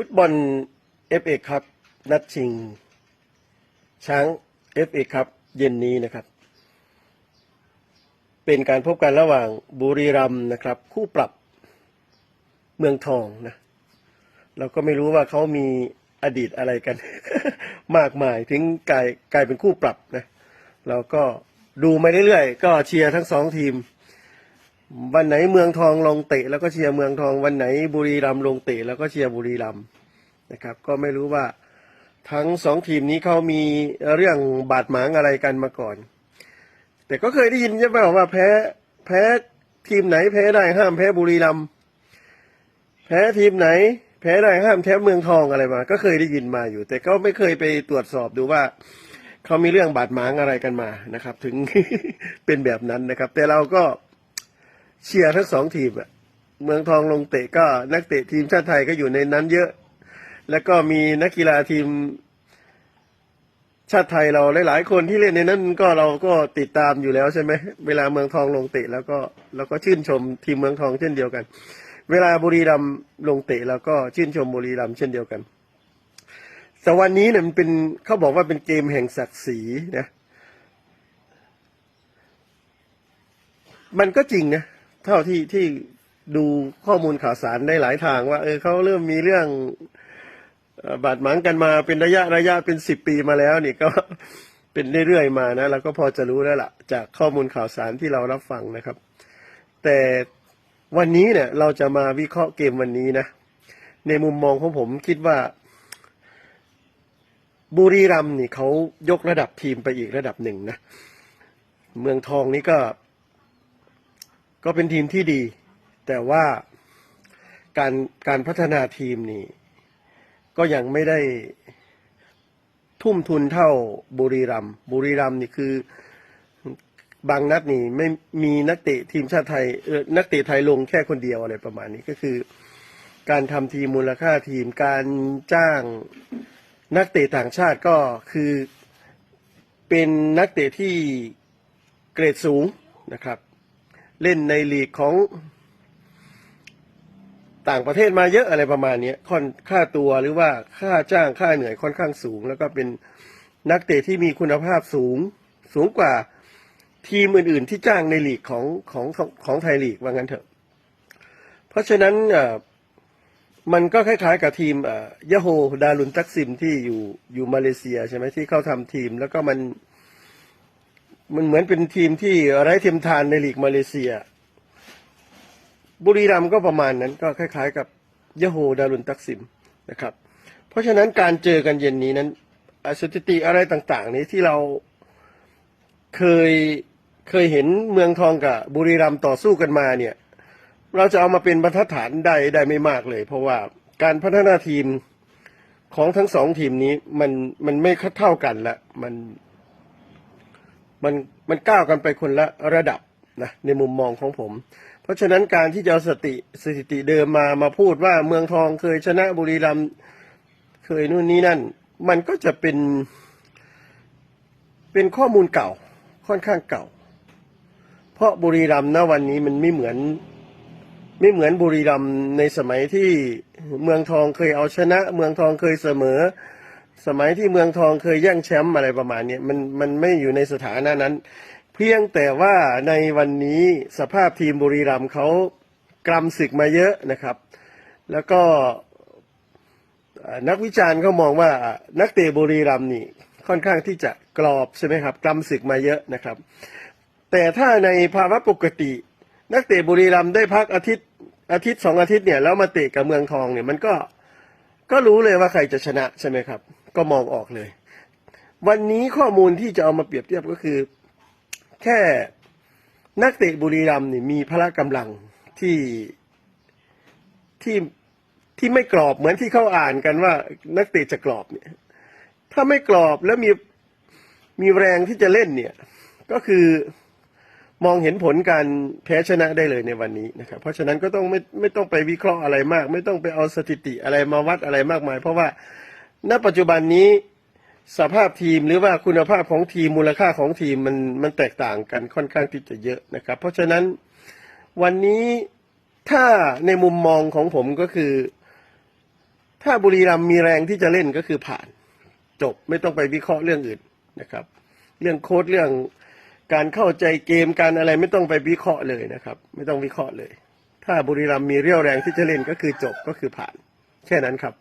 ฟุตบอลเอฟเอครับ นัดชิง ช้างเอฟเอครับเย็นนี้นะครับ เป็นการพบกันระหว่างบุรีรัมนะครับ คู่ปรับเมืองทองนะ เราก็ไม่รู้ว่าเขามีอดีตอะไรกัน มากมายถึงกลายกลายเป็นคู่ปรับนะ เราก็ดูมาเรื่อยๆ ก็เชียร์ทั้งสองทีม วันไหนเมืองทองลงเตะแล้วก็เชียร์เมืองทอง วันไหนบุรีรัมย์ลงเตะแล้วก็เชียร์บุรีรัมย์นะครับ ก็ไม่รู้ว่าทั้งสองทีมนี้เขามีเรื่องบาดหมางอะไรกันมาก่อน แต่ก็เคยได้ยินใช่ไหมว่าแพ้แพ้ทีมไหนแพ้ได้ห้ามแพ้บุรีรัมย์แพ้ทีมไหน แพ้ได้ห้ามแพ้เมืองทองอะไรมา ก็เคยได้ยินมาอยู่ แต่ก็ไม่เคยไปตรวจสอบดูว่าเขามีเรื่องบาดหมางอะไรกันมานะครับ ถึงเป็นแบบนั้นนะครับ แต่เราก็ เชียร์ทั้งสองทีมอะเมืองทองลงเตะก็นักเตะทีมชาติไทยก็อยู่ในนั้นเยอะ แล้วก็มีนักกีฬาทีมชาติไทยเราหลาย ๆ คนที่เล่นในนั้นก็เราก็ติดตามอยู่แล้วใช่ไหมเวลาเมืองทองลงเตะแล้วก็เราก็ชื่นชมทีมเมืองทองเช่นเดียวกัน เวลาบุรีรัมย์ลงเตะเราก็ชื่นชมบุรีรัมย์เช่นเดียวกัน แต่วันนี้เนี่ยมันเป็นเขาบอกว่าเป็นเกมแห่งศักดิ์ศรีนะมันก็จริงนะ เท่าที่ที่ดูข้อมูลข่าวสารได้หลายทางว่า เออเขาเริ่มมีเรื่องบาดหมางกันมาเป็นระยะระยะเป็นสิบปีมาแล้วนี่ก็เป็นเรื่อยๆมานะเราก็พอจะรู้แล้วล่ะ จากข้อมูลข่าวสารที่เรารับฟังนะครับ แต่วันนี้เนี่ยเราจะมาวิเคราะห์เกมวันนี้นะ ในมุมมองของผมคิดว่า บุรีรัมย์นี่เขายกระดับทีมไปอีกระดับหนึ่งนะ เมืองทองนี่ก็ ก็เป็นทีมที่ดี แต่ว่าการการพัฒนาทีมนี่ ก็ยังไม่ได้ทุ่มทุนเท่าบุรีรัมย์บุรีรัมย์นี่คือบางนัดนี่ไม่มีนักเตะทีมชาติไทยเออนักเตะไทยลงแค่คนเดียวอะไรประมาณนี้ก็คือ การทำทีมมูลค่าทีมการจ้างนักเตะต่างชาติก็คือเป็นนักเตะที่เกรดสูงนะครับ เล่นในลีกของต่างประเทศมาเยอะอะไรประมาณนี้ค่อนค่าตัวหรือว่าค่าจ้างค่าเหนื่อยค่อนข้างสูง แล้วก็เป็นนักเตะที่มีคุณภาพสูงสูงกว่าทีมอื่น ๆ ที่จ้างในลีกของของของไทยลีกว่างั้นเถอะ เพราะฉะนั้นมันก็คล้าย ๆ กับทีมยะโฮดารุนตักซิมที่อยู่อยู่มาเลเซียใช่ไหมที่เขาทำทีม แล้วก็มัน มันเหมือนเป็นทีมที่ไร้เทียมทานในลีกมาเลเซีย บุรีรัมย์ก็ประมาณนั้นก็คล้ายๆ กับยะโฮดารุนตักซิมนะครับ เพราะฉะนั้นการเจอกันเย็นนี้นั้นอะสถิติอะไรต่าง ๆ นี้ที่เราเคยเคยเห็นเมืองทองกับบุรีรัมย์ต่อสู้กันมาเนี่ย เราจะเอามาเป็นบรรทัดฐานได้ได้ไม่มากเลย เพราะว่าการพัฒนาทีมของทั้งสองทีมนี้มันมันไม่เท่ากันละมัน มันมันก้าวกันไปคนละระดับนะในมุมมองของผม เพราะฉะนั้นการที่จะเอาสติสถิติเดิมมามาพูดว่าเมืองทองเคยชนะบุรีรัมย์เคยนู่นนี่นั่น มันก็จะเป็น เป็นข้อมูลเก่าค่อนข้างเก่า เพราะบุรีรัมย์ณวันนี้มันไม่เหมือนไม่เหมือนบุรีรัมย์ในสมัยที่เมืองทองเคยเอาชนะ เมืองทองเคยเสมอ สมัยที่เมืองทองเคยแย่งแชมป์อะไรประมาณนี้มันมันไม่อยู่ในสถานะนั้น เพียงแต่ว่าในวันนี้สภาพทีมบุรีรัมย์เขากรำศึกมาเยอะนะครับ แล้วก็นักวิจารณ์เขามองว่านักเตะบุรีรัมย์นี่ค่อนข้างที่จะกรอบใช่ไหมครับกรำศึกมาเยอะนะครับ แต่ถ้าในภาวะปกติ นักเตะบุรีรัมย์ได้พักอาทิตย์อาทิตย์สองอาทิตย์เนี่ยแล้วมาเตะกับเมืองทองเนี่ยมันก็ก็รู้เลยว่าใครจะชนะใช่ไหมครับ ก็มองออกเลย วันนี้ข้อมูลที่จะเอามาเปรียบเทียบก็คือ แค่นักเตะบุรีรัมย์นี่มีพละกำลังที่ที่ที่ไม่กรอบเหมือนที่เขาอ่านกันว่า นักเตะจะกรอบเนี่ย ถ้าไม่กรอบแล้วมีมีแรงที่จะเล่นเนี่ย ก็คือมองเห็นผลการแพ้ชนะได้เลยในวันนี้นะครับ เพราะฉะนั้นก็ต้องไม่ไม่ต้องไปวิเคราะห์อะไรมาก ไม่ต้องไปเอาสถิติอะไรมาวัดอะไรมากมาย เพราะว่า ณปัจจุบันนี้สภาพทีมหรือว่าคุณภาพของทีมมูลค่าของทีมมันมันแตกต่างกันค่อนข้างที่จะเยอะนะครับ เพราะฉะนั้นวันนี้ถ้าในมุมมองของผมก็คือ ถ้าบุรีรัมมีแรงที่จะเล่นก็คือผ่าน จบไม่ต้องไปวิเคราะห์เรื่องอื่นนะครับ เรื่องโค้ดเรื่องการเข้าใจเกมการอะไรไม่ต้องไปวิเคราะห์เลยนะครับ ไม่ต้องวิเคราะห์เลย ถ้าบุรีรัมมีเรี่ยวแรงที่จะเล่นก็คือจบก็คือผ่าน แค่นั้นครับ